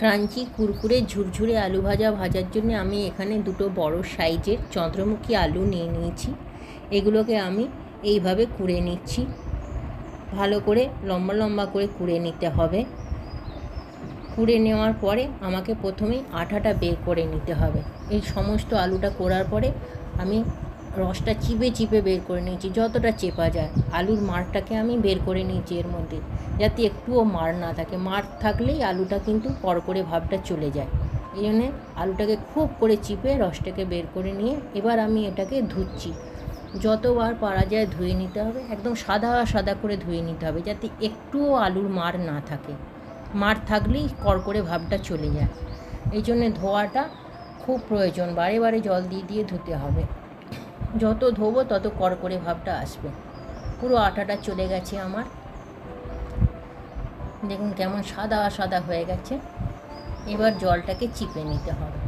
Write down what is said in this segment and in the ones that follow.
Crunchy Kurkure ঝুরঝুরে আলু ভাজা ভাজার জন্য আমি এখানে দুটো বড় সাইজের চন্দ্রমুখী আলু নিয়ে নিয়েছি। এগুলোকে আমি এইভাবে কুড়ে নিচ্ছি। ভালো করে লম্বা লম্বা করে কুড়ে নিতে হবে। কুড়ে নেওয়ার পরে আমাকে প্রথমেই আঠাটা বের করে নিতে হবে। এই সমস্ত আলুটা করার পরে আমি রসটা চিপে চিপে বের করে নিয়েছি, যতটা চেপা যায়। আলুর মারটাকে আমি বের করে নিয়েছি এর মধ্যে, যাতে একটুও মার না থাকে। মার থাকলেই আলুটা কিন্তু কড়কড়ে ভাবটা চলে যায়। এই জন্যে আলুটাকে খুব করে চিপে রসটাকে বের করে নিয়ে এবার আমি এটাকে ধুচ্ছি। যতবার পারা যায় ধুয়ে নিতে হবে, একদম সাদা সাদা করে ধুয়ে নিতে হবে, যাতে একটুও আলুর মার না থাকে। মার থাকলেই কড়কড়ে ভাবটা চলে যায়। এই জন্যে ধোয়াটা খুব প্রয়োজন, বারে বারে জল দিয়ে দিয়ে ধুতে হবে। যত ধোবো, তত কড়কড়ে ভাবটা আসবে। পুরো আটাটা চলে গেছে আমার। দেখুন কেমন সাদা সাদা হয়ে গেছে। এবার জলটাকে চিপে নিতে হবে।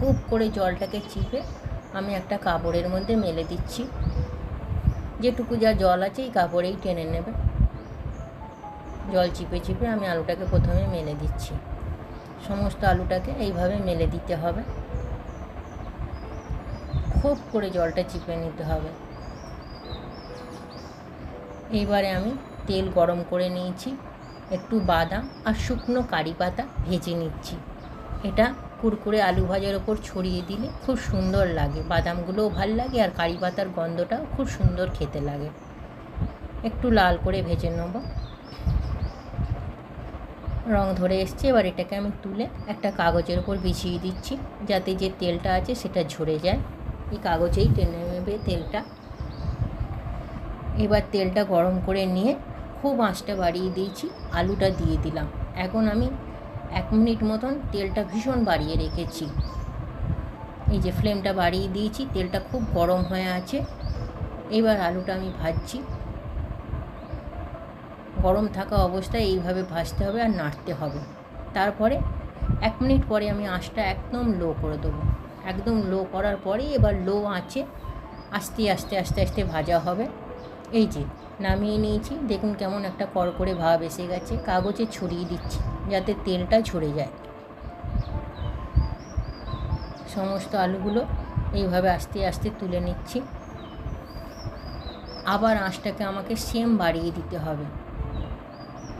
খুব করে জলটাকে চিপে আমি একটা কাপড়ের মধ্যে মেলে দিচ্ছি। যেটুকু যা জল আছে, এই কাপড়েই টেনে নেবে। জল চিপে চিপে আমি আলুটাকে প্রথমে মেলে দিচ্ছি। সমস্ত আলুটাকে এইভাবে মেলে দিতে হবে। খুব করে জলটা চিপে নিতে হবে। এইবারে আমি তেল গরম করে নিয়েছি, একটু বাদাম আর শুকনো কারি পাতা ভেজে নিচ্ছি। এটা কুরকুরে আলু ভাজার ওপর ছড়িয়ে দিলে খুব সুন্দর লাগে। বাদামগুলোও ভালো লাগে আর কারি পাতার গন্ধটাও খুব সুন্দর খেতে লাগে। একটু লাল করে ভেজে নেব। রং ধরে এসছে, এবার এটাকে আমি তুলে একটা কাগজের ওপর বিছিয়ে দিচ্ছি, যাতে যে তেলটা আছে সেটা ঝরে যায়। এই কাগজেই টেনে নেবে তেলটা। এবার তেলটা গরম করে নিয়ে খুব আঁচটা বাড়িয়ে দিয়েছি, আলুটা দিয়ে দিলাম। এখন আমি এক মিনিট মতন তেলটা ভীষণ বাড়িয়ে রেখেছি। এই যে ফ্লেমটা বাড়িয়ে দিয়েছি, তেলটা খুব গরম হয়ে আছে। এবার আলুটা আমি ভাজছি। গরম থাকা অবস্থায় এইভাবে ভাজতে হবে আর নাড়তে হবে। তারপরে এক মিনিট পরে আমি আঁচটা একদম লো করে দেবো। একদম লো করার পরেই এবার লো আঁচে আস্তে আস্তে আস্তে আস্তে ভাজা হবে। এই যে নামিয়ে নিয়েছি, দেখুন কেমন একটা কড়কড়ে ভাব এসে গেছে। কাগজে ছড়িয়ে দিচ্ছি যাতে তেলটা ঝরে যায়। সমস্ত আলুগুলো এইভাবে আস্তে আস্তে তুলে নিচ্ছি। আবার আঁশটাকে আমাকে সেম বাড়িয়ে দিতে হবে।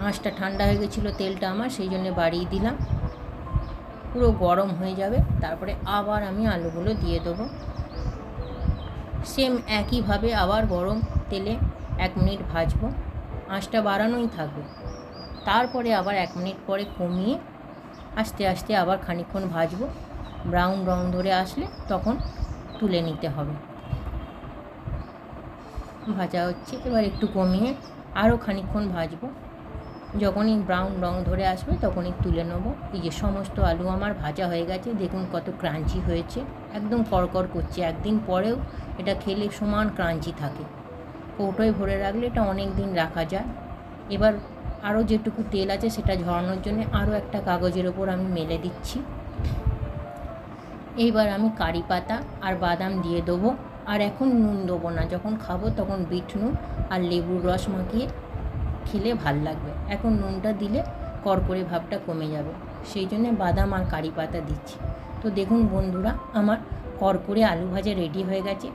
আঁশটা ঠান্ডা হয়ে গেছিল তেলটা আমার, সেই জন্য বাড়িয়ে দিলাম। পুরো গরম হয়ে যাবে, তারপরে আবার আমি আলুগুলো দিয়ে দেবো। সেম একইভাবে আবার গরম তেলে এক মিনিট ভাজবো, আঁচটা বাড়ানোই থাকবে। তারপরে আবার এক মিনিট পরে কমিয়ে আস্তে আস্তে আবার খানিকক্ষণ ভাজবো। ব্রাউন রং ধরে আসলে তখন তুলে নিতে হবে। ভাজা হচ্ছে, এবার একটু কমিয়ে আরও খানিকক্ষণ ভাজবো। যখনই ব্রাউন রং ধরে আসবে তখনই তুলে নেব। এই যে সমস্ত আলু আমার ভাজা হয়ে গেছে, দেখুন কত ক্রাঞ্চি হয়েছে। একদম কড়কড় করছে, একদিন পরেও এটা খেলে সমান ক্রাঞ্চি থাকে। কৌটোয় ভরে রাখলে এটা অনেক দিন রাখা যায়। এবার আরও যেটুকু তেল আছে সেটা ঝরানোর জন্য আরও একটা কাগজের ওপর আমি মেলে দিচ্ছি। এইবার আমি কারি পাতা আর বাদাম দিয়ে দেবো। আর এখন নুন দেবো না, যখন খাব তখন বিট নুন আর লেবুর রস মাখিয়ে খেলে ভালো লাগবে। এখন নুনটা দিলে কড়কড়ে ভাবটা কমে যাবে। সেই জন্যে বাদাম আর কারি পাতা দিচ্ছি। তো দেখুন বন্ধুরা, আমার কড়কড়ে আলু ভাজা রেডি হয়ে গেছে।